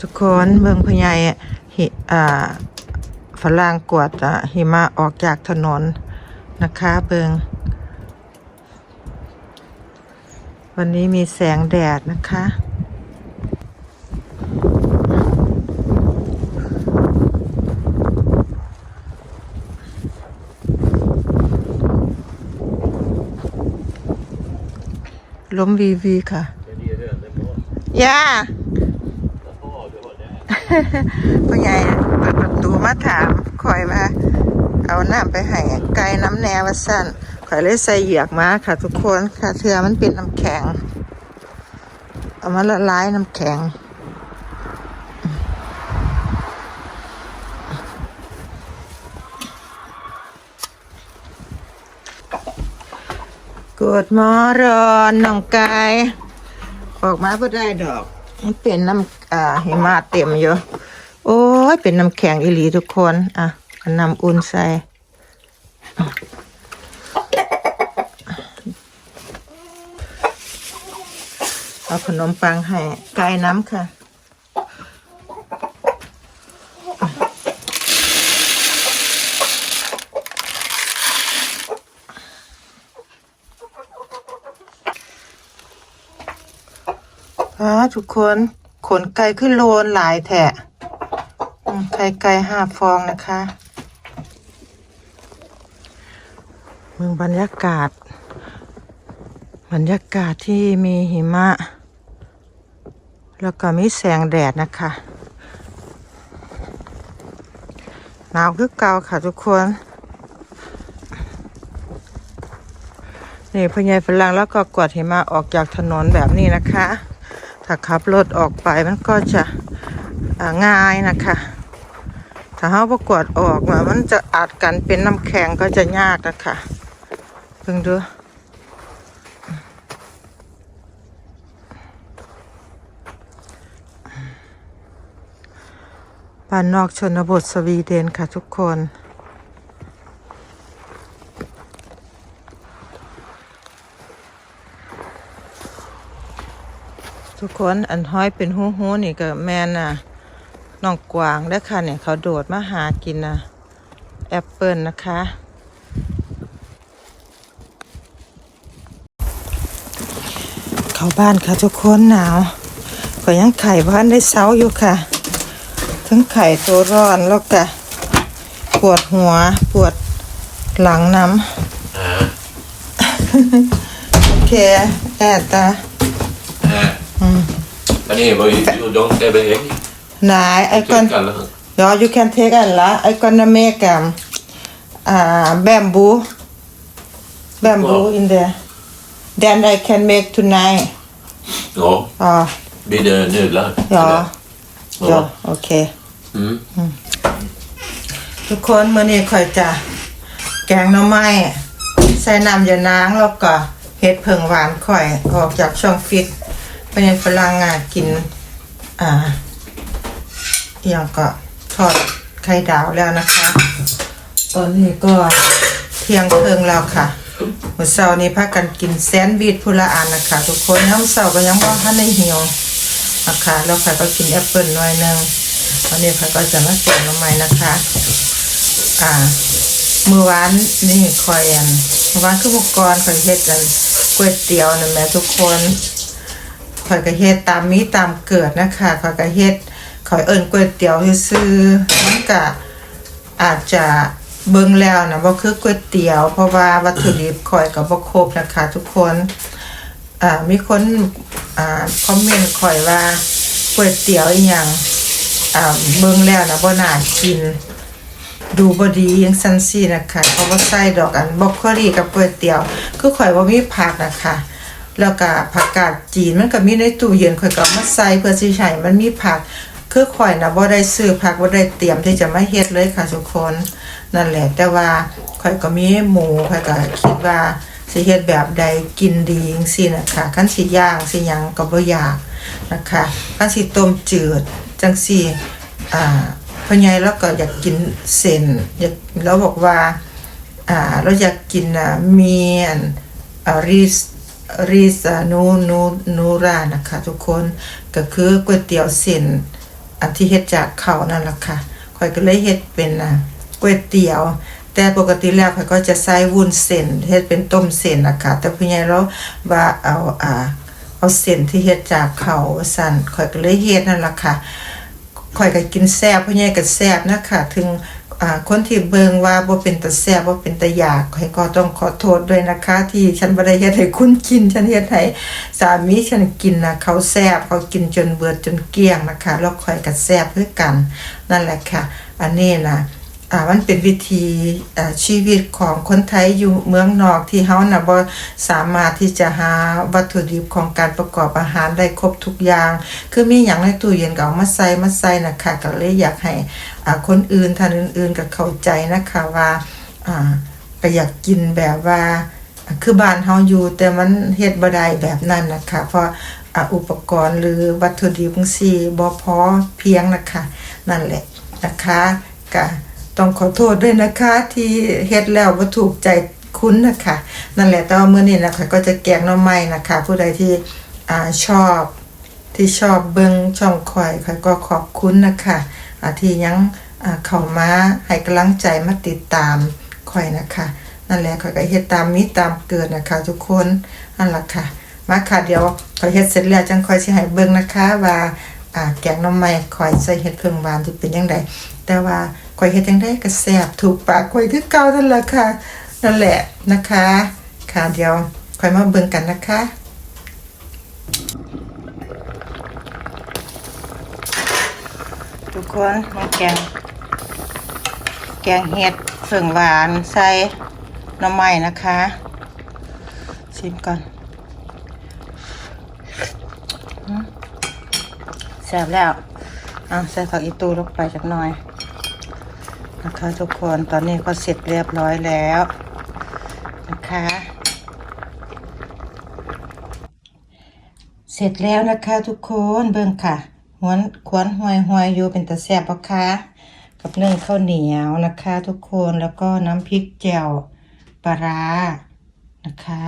ทุกคนเบิ่งพญายหิอ่าฝรั่งกวาดอะหิมะออกจากถนนนะคะเบิงวันนี้มีแสงแดดนะคะ ล้มวีวีค่ะย่า พ่อใหญ่เปิดประตูมาถามคอยว่าเอาน้ำไปให้ไก่น้ำแนวว่าสั้นคอยเลยใส่เหยือกมาค่ะทุกคนค่ะเทือมันเป็นน้ำแข็ง เอามาละลายน้ำแข็งกดมอรอนน้องกายออกมาเพื่อได้ดอก มันเป็นน้ำอ่าหิมะเต็มอยู่โอ้ยเป็นน้ำแข็งอิหลีทุกคน อะน้ำอุ่นใส่เอาขนมปังให้ไก่น้ำค่ะ ทุกคน ขนไก่ขึ้นโลนหลายแถะไข่ไก่ห้าฟองนะคะเมืองบรรยากาศ บรรยากาศที่มีหิมะ แล้วก็มีแสงแดดนะคะหนาวคือเก่าค่ะทุกคนนี่พญายฝรั่งแล้วก็กวาดหิมะออกจากถนนแบบนี้นะคะ ถ้าขับรถออกไปมันก็จะง่ายนะคะถ้าเขาประกวดออกมามันจะอัดกันเป็นน้ำแข็งก็จะยากนะคะเพิ่งดูบ้านนอกชนบทสวีเดนค่ะทุกคน คนอันห้อยเป็นหูหูนี่ก็แม่นน่ะน้องกวางเด้อค่ะเนี่ยเขาโดดมาหากินนะแอปเปิลนะคะเข้าบ้านค่ะทุกคนหนาวก็ยังไข่บ้านได้เซาอยู่ค่ะทั้งไข่ตัวร้อนแล้วก็ปวดหัวปวดหลังน้ำโอเคแอดตา Men det var ju, de är väl ägg? นายไอ้ก้อน Kallar han. Ja, you can take alla. I gonna make um, uh, bamboo, bamboo Wow. in there. Then I can make tonight. Ja, Ah, blir det nudlar? ja, eller? ja, okay. Mm. ทุกคนมื้อนี้ข่อยจะแกงหน่อไม้ใส่น้ำยานางแล้วก็เฮ็ดเผิงหวานข่อยออกจากช่องฟิต เป็นฝรั่งอะกิน อ่าอย่างก็ทอดไข่ดาวแล้วนะคะ ตอนนี้ก็เที่ยงเพิงแล้วค่ะมื้อเช้านี้พากันกินแซนด์วิชพุละอันนะคะ ทุกคนน้ำเช้าก็ยังบ่ทันได้หิวนะคะแล้วค่ะก็กินแอปเปิลหน่อยหนึงวันนี้ค่ะก็จะมาแกงหน่อไม้นะคะ อ่ามื้อวานนี่คอยอันเมื่อวานคือบุกกรคอยเฮ็ดกันก๋วยเตี๋ยวนะแม่ทุกคน คอยก็เฮ็ดตามมีตามเกิดนะคะคอยก็เฮ็ดคอยเอิ้นก๋วยเตี๋ยวซื่อมันก็อาจจะเบิ่งแล้วนะบ่คือก๋วยเตี๋ยว เพราะว่าวัตถุดิบคอยก็บ่ครบนะคะ ทุกคนอ่ามีคนอ่าคอมเมนต์คอยว่าก๋วยเตี๋ยวอีหยังอ่าเบิ่งแล้วนะบ่น่ากิน ดูบดียังซันซี่นะคะเพราะว่าใส่ดอกอันบล็อกโคลีกับก๋วยเตี๋ยว คือข่อยว่ามีผักนะคะ แล้วก็ผักกาดจีนมันก็มีในตู้เย็นข่อยก็เอามาใส่เพื่อสิใช้มันมีผักคือข่อยนะบ่ได้ซื้อผักบ่ได้เตรียมที่จะมาเฮ็ดเลยค่ะทุกคนนั่นแหละ แต่ว่าข่อยก็มีหมูข่อยก็คิดว่าสิเฮ็ดแบบใดกินดีจังซี่นะคะคันสิย่างสิหยังก็บ่อยากนะคะคันสิต้มจืดจังซี่อ่าพ่อใหญ่แล้วก็อยากกินเส้นอยากแล้วบอกว่าอ่าเราอยากกินอะมีอันอ่าริส ริสอะนูนูนูรานะคะทุกคนก็คือก๋วยเตี๋ยวเส้นอันที่เฮ็ดจากเขานั่นแหละค่ะข่อยก็เลยเฮ็ดเป็นอะก๋วยเตี๋ยว แต่ปกติแล้วข่อยก็จะใส่วุ้นเส้นเฮ็ดเป็นต้มเส้นนะคะแต่ผู้ใหญ่เราว่าเอาอ่าเอาเส้นที่เฮ็ดจากเขาสั่นข่อยก็เลยเฮ็ดนั่นแหละค่ะข่อยก็กินแซ่บพ่อใหญ่ก็แซ่บนะคะถึง คนที่เบิงว่าบ่เป็นตะแซ่บบ่เป็นตะอยากให้ก็ต้องขอโทษด้วยนะคะ ที่ฉันบ่ได้เฮ็ดให้คุณกิน ฉันเฮ็ดให้สามีฉันกินนะเขาแซ่บเขากินจนเบิดจนเกลี้ยงนะคะ แล้วค่อยก็แซ่บคือกัน นั่นแหละค่ะ อันนี้นะอ่า มันเป็นวิธีชีวิตของคนไทยอยู่เมืองนอกที่เฮานะบ่สามารถที่จะหาวัตถุดิบของการประกอบอาหารได้ครบทุกอย่าง คือมีหยังในตู้เย็นก็เอามาใส่มาใส่นะคะก็เลยอยากให้อคนอื่นท่านอื่นๆก็เข้าใจนะคะว่าอ่าก็อยากกินแบบว่าคือบ้านเฮาอยู่แต่มันเฮ็ดบ่ได้แบบนั้นนะคะเพราะอ่าอุปกรณ์หรือวัตถุดิบจังซี่บ่พอเพียงนะคะ นั่นแหละนะคะก็ ต้องขอโทษด้วยนะคะ ที่เฮ็ดแล้วบ่ถูกใจคุณนะคะนั่นแหละแต่ว่ามื้อนี้นะคะ ก็จะแกงน่อไม้นะคะ ผู้ใดที่อ่าชอบที่ชอบเบิ่งช่องข่อยข่อยก็ขอบคุณนะคะอ่าที่ยังอ่าเข้ามาให้กำลังใจมาติดตามข่อยนะคะนั่นแหละข่อยก็เฮ็ดตามมีตามเกิดนะคะ ทุกคนนั่นล่ะค่ะ มาค่ะเดี๋ยวขอยเฮ็ดเสร็จแล้วจังข่อยสิให้เบิ่งนะคะ ว่าอ่าแกงน่อไม้ข่อยใส่เห็ดเพิ่งหวานสิเป็นจังไดแต่ว่า ข่อยเฮ็ดจังไดก็แซ่บถูกปากข่อยคือเก่านั่นแหละค่ะ นั่นแหละนะคะ ค่ะเดี๋ยวข่อยมาเบิ่งกันนะคะทุกคนมาแกง แกงเห็ดเฟื่องหวานใส่หน่อไม้นะคะชิมก่อนแซ่บแล้วอะใส่ผักอีตูลงไปจักหน่อย นะคะทุกคนตอนนี้ก็เสร็จเรียบร้อยแล้วนะคะ เสร็จแล้วนะคะทุกคนเบิ่งค่ะหวนควนหวยหวยอยู่เป็นตะแซบปะคะกับนึ่งข้าวเหนียวนะคะ ทุกคนแล้วก็น้ำพริกแจ่วปลาร้านะคะ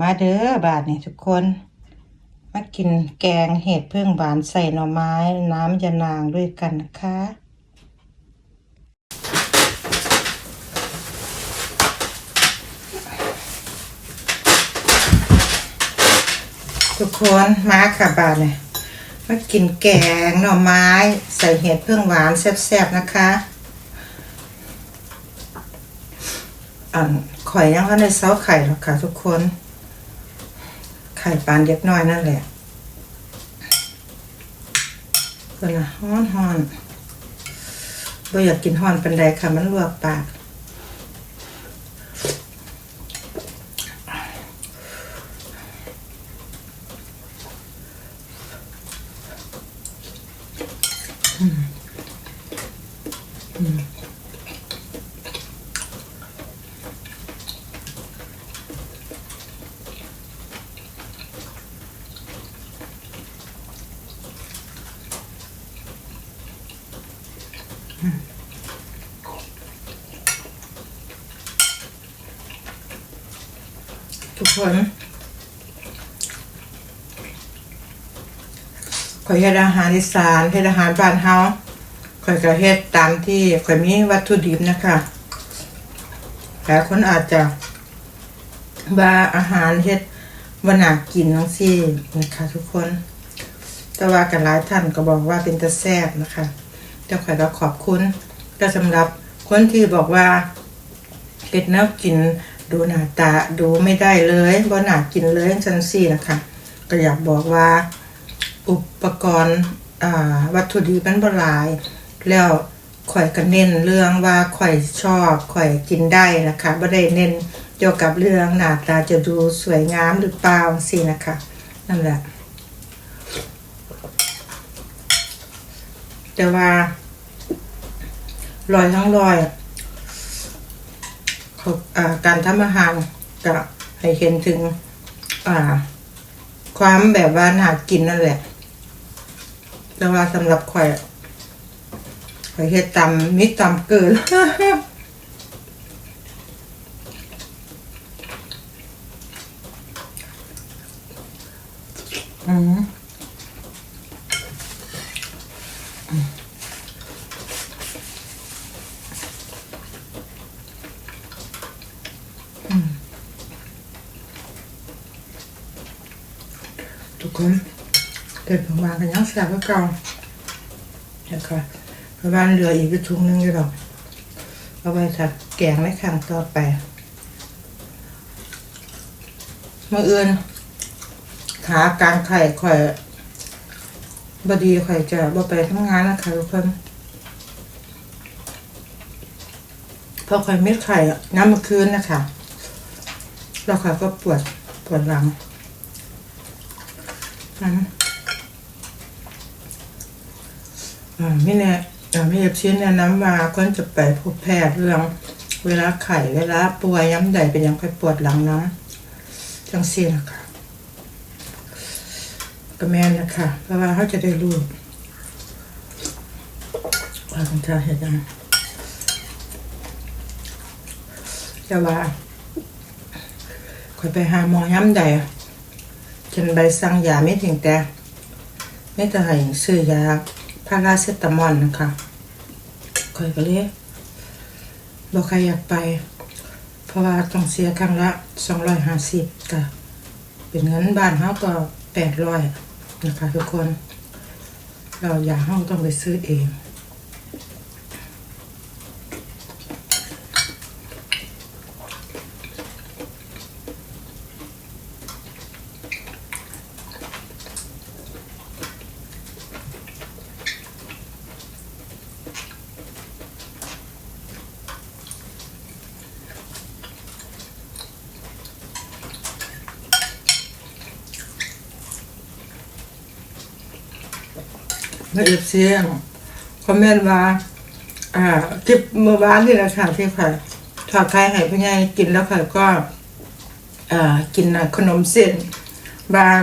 มาเด้อบาทนี่ทุกคนมากินแกงเห็ดเพิ่องหวานใส่หน่อไม้น้ำยานางด้วยกันนะคะ ทุกคนมาค่ะบาทเนี่ยมากินแกงหน่อไม้ใส่เห็ดเพิ่องหวานแซ่บๆนะคะอ่าข่อยยังก็ในเซาไข่หรอกค่ะทุกคน ไข่ปานเล็กน้อยนั่นแหละเวลาฮ้อนฮ้อนๆบ่อยากกินฮ้อนเป็นไรค่ะมันลวกปาก ทุกคน ข่อยเฮ็ดอาหารอีสานเฮ็ดอาหารบ้านเฮาข่อยก็เฮ็ดตามที่ข่อยมีวัตถุดิบนะคะหลายคนอาจจะว่าอาหารเฮ็ดว่าน่ากินจังซี่นะคะทุกคน แต่ว่ากันหลายท่านก็บอกว่าเป็นตะแซ่บนะคะแต่ข่อยก็ขอบคุณก็สำหรับคนที่บอกว่าเฮ็ดแนวกินดูหน้าตาดูไม่ได้เลยบ่น่ากินเลยจังซี่นะคะก็อยากบอกว่า อุปกรณ์วัตถุดิบมันบ่หลาย แล้วข่อยก็เน้นเรื่องว่าข่อยชอบข่อยกินได้นะคะบ่ได้เน้นเกี่ยวกับเรื่องหน้าตาจะดูสวยงามหรือเปล่าจังซี่นะคะนั่นแหละแต่ว่าลอยทั้งลอยเขาอ่าการทำอาหารจะให้เห็นถึงความแบบว่าน่ากินนั่นแหละ แต่ว่าสำหรับข่อยข่อยเฮ็ดตำมิตำเกินอืมทุกคน เกิดผงวางกันยังแสบก็เก่าแล้วก็เพราะว่าเหลืออีกกระทุงหนึงอยู่ดอกเอาไว้ถักแกงในครั้งต่อไปเมื่ออื่นขาการไข่ข่อยบดีข่อยจะบ่ไปทำงานนะคะทุกคนพราะข่อยเม็ดไข่น้ำมื่อคืนนะคะแล้วข่อยก็ปวดปวดหลังอืมอ่า ไม่แน่ไม่เย็บชิ้นแนะนำมาก็จะไปพบแพทย์เรื่อง เวลาไข่เวลาป่วยย้ำใดเป็นยังไปปวดหลังน้ำจังซี่นะคะก็แม่นนะคะ เพราะว่าเขาจะได้รู้ว่าคุณชาเห็นยังแต่ว่าคอยไปหาหมอย้ำใดฉันใบสั่งยาไม่ถึงแต่ไม่แต่ให้ซื้อยา พาราเซตามอลนะคะคอยก็เลยบอกใครอยากไป เพราะว่าต้องเสียครั้งละสองร้อยห้าสิบค่ะ เป็นเงินบ้านเขาก็แปดร้อยนะคะทุกคน เราอยากห้องต้องไปซื้อเอง เอฟซีคอมเมนต์ว่า อ่าคลิปเมื่อวานนี่แหละค่ะที่ค่ะถอดไข่ให้พี่ใหญ่กินแล้วค่ะก็ อ่ากินขนมเส้นบาง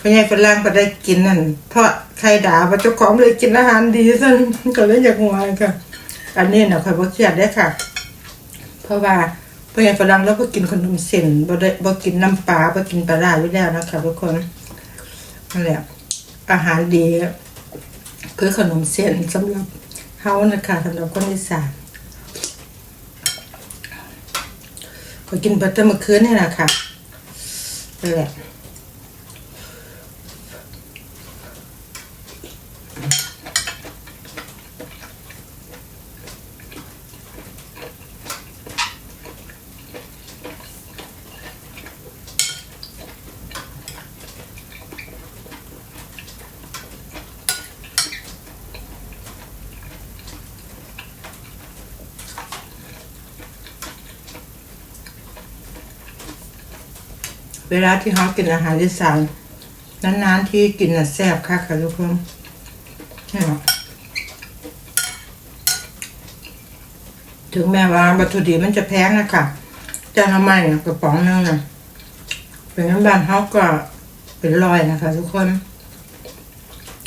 พี่ใหญ่ฝรั่งก็ได้กินนั่นเพราะใครด่าว่าเจ้าของเลยกินอาหารดีซะก็เลยอยากหัวค่ะ อันนี้น่ะค่อยบ่เครียดได้ค่ะ เพราะว่าพี่ใหญ่ฝรั่งแล้วก็กินขนมเส้นบ่ได้บ่กินน้ำปลาบ่กินปลาร้าอยู่แล้วนะคะทุกคนนั่นแหละอาหารดี คือขนมเส้นสำหรับเฮานะคะสำหรับคนอีสานก็กินบัตเตอร์เมื่อคืนนี่แหละค่ะนี่แหละ เวลาที่เฮากินอาหารอีสานนานๆที่กินน่ะแซ่บค่ะค่ะทุกคนนี่ยถึงแม้ว่าวัตถุดิบมันจะแพงนะคะจานละไมกระป๋องนึงนะเป็นน้ำบานเฮาก็เป็นรอยนะคะ ทุกคน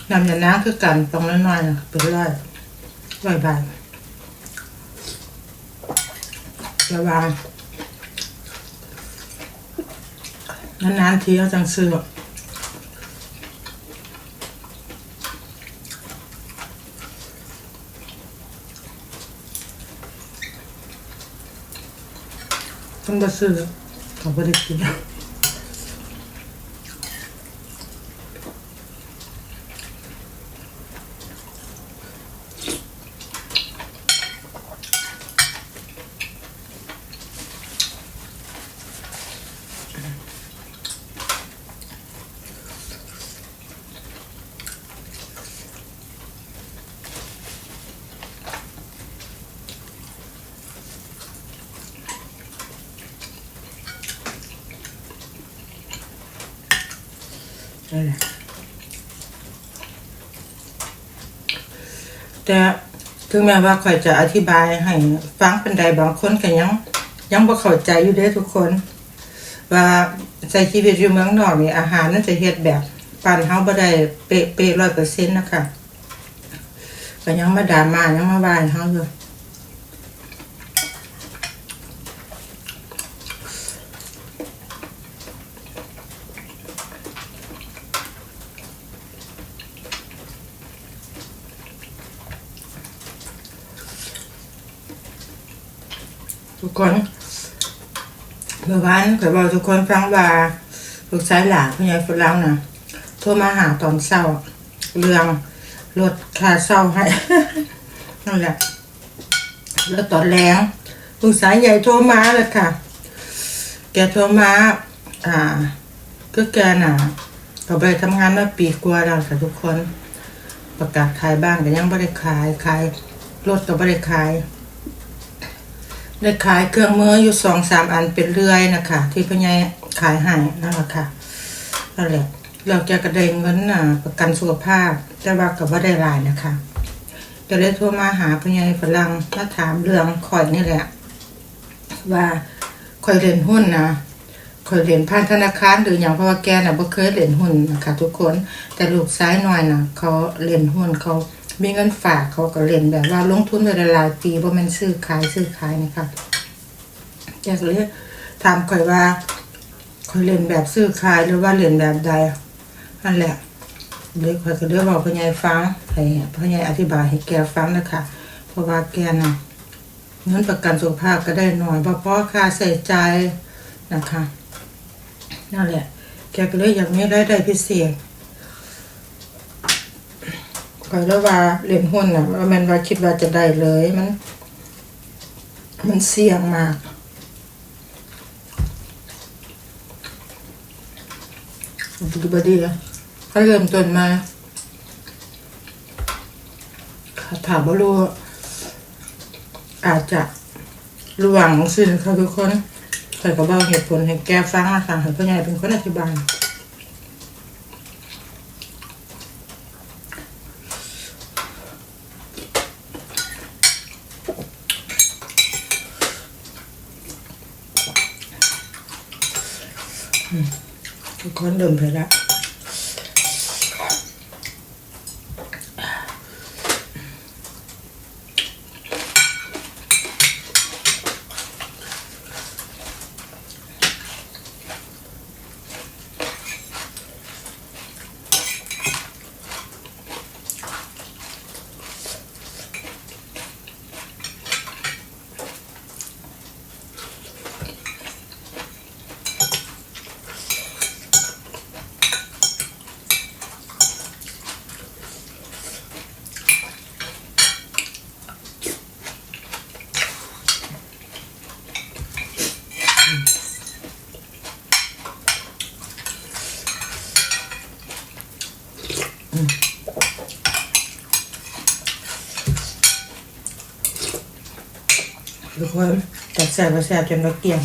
น้ำยาน้ำคือกันตรงน้อยๆนะเป็นรอยรอยบาทระวัง นานๆทีเขาจังซื้อแบบต้องมาซื้อเขาไม่ได้กิน แหละแต่ถึงแม้ว่าข่อยจะอธิบายให้ฟังเป็นใดบางคนก็ยัง ยังบ่เข้าใจอยู่เด้อทุกคน ว่าใช้ชีวิตอยู่เมืองนอกนี่อาหารนั่นจะเฮ็ดแบบปานเฮาบ่ได้เป๊ะเป๊ะร้อยเปอร์เซ็นต์นะคะก็ยังมาดามายังมาว่าเฮาอยู่ คนเมื่อวานเคยบอกทุกคนฟังว่าลูกชายหลานคุณยายฝรั่งน่ะโทรมาหาตอนเช้า เรื่องลดค่าเช่าให้นั่นแหละ แล้วตอนแรงลูกสายใหญ่โทรมาเลยค่ะ แกโทรมาอ่า ก็แกน่ะก็ไปทำงานมาปีกว่าแล้วค่ะทุกคน ประกาศขายบ้านก็ยังไม่ได้ขายขายรถก็ไม่ได้ขาย ได้ขายเครื่องมืออยู่สองสามอันเป็นเรื่อยนะคะ ที่พ่อใหญ่ขายให้นั่นแหละค่ะนั่นแหละเราจะกระเด้เงินนะประกันสุขภาพแต่ว่าก็ว่าได้รายนะคะก็เลยโทรมาหาพ่อใหญ่ฝรั่งมาถามเรื่องข่อยนี่แหละ ว่าข่อยเรียนหุ้นนะข่อยเรียนผ่านธนาคารหรืออย่างเพราะว่าแกน่ะบ่เคยเรียนหุ้นนะคะทุกคนแต่ลูกซ้ายหน่อยน่ะเขาเรียนหุ้นเขา มีเงินฝากเขาก็เรียนแบบว่าลงทุนไปหลายปีบ่แม่นซื้อขายซื้อขายนะคะแกก็เลยถามข่อยว่าข่อยเรียนแบบซื้อขายหรือว่าเรียนแบบใดนั่นแหละเลยข่อยก็เลยบอกพ่อใหญ่ฟังให้พ่อใหญ่อธิบายให้แกฟังนะคะเพราะว่าแกน่ะเงินประกันสุขภาพก็ได้หน่อยเพราะพราะค่าใช้จ่ายนะคะนั่นแหละแกก็เลยอยากมีรายได้พิเศษ ก็เลยว่าเล่นหุ้นน่ะว่ามันว่าคิดว่าจะได้เลยมัน มันเสี่ยงมากดูบดีอะถ้าเริ่มต้นมาถามว่ารู้อาจจะระหว่างสิ่งค่ะทุกคนใส่กระเบ้าเหตุผลให้แกฟังนะคะให้พ่อใหญ่เป็นคนอธิบาย อืมทุก คนเริ่มเลยละทุกคนตัดแสบมาแสบจนเราเกลี่ยง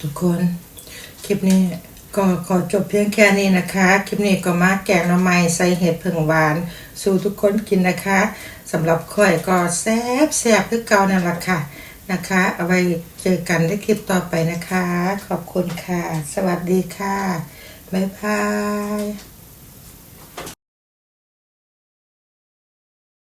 ทุกคน คลิปนี้ ก็ขอจบเพียงแค่นี้นะคะ คลิปนี้ก็มาแกงหน่อไม้ใส่เห็ดผึ่งหวาน สู่ทุกคนกินนะคะสำหรับข่อยก็แซ่บแซ่บคือเก่านั่นแหละค่ะนะคะ เอาไว้เจอกันในคลิปต่อไปนะคะ ขอบคุณค่ะ สวัสดีค่ะ บ๊ายบาย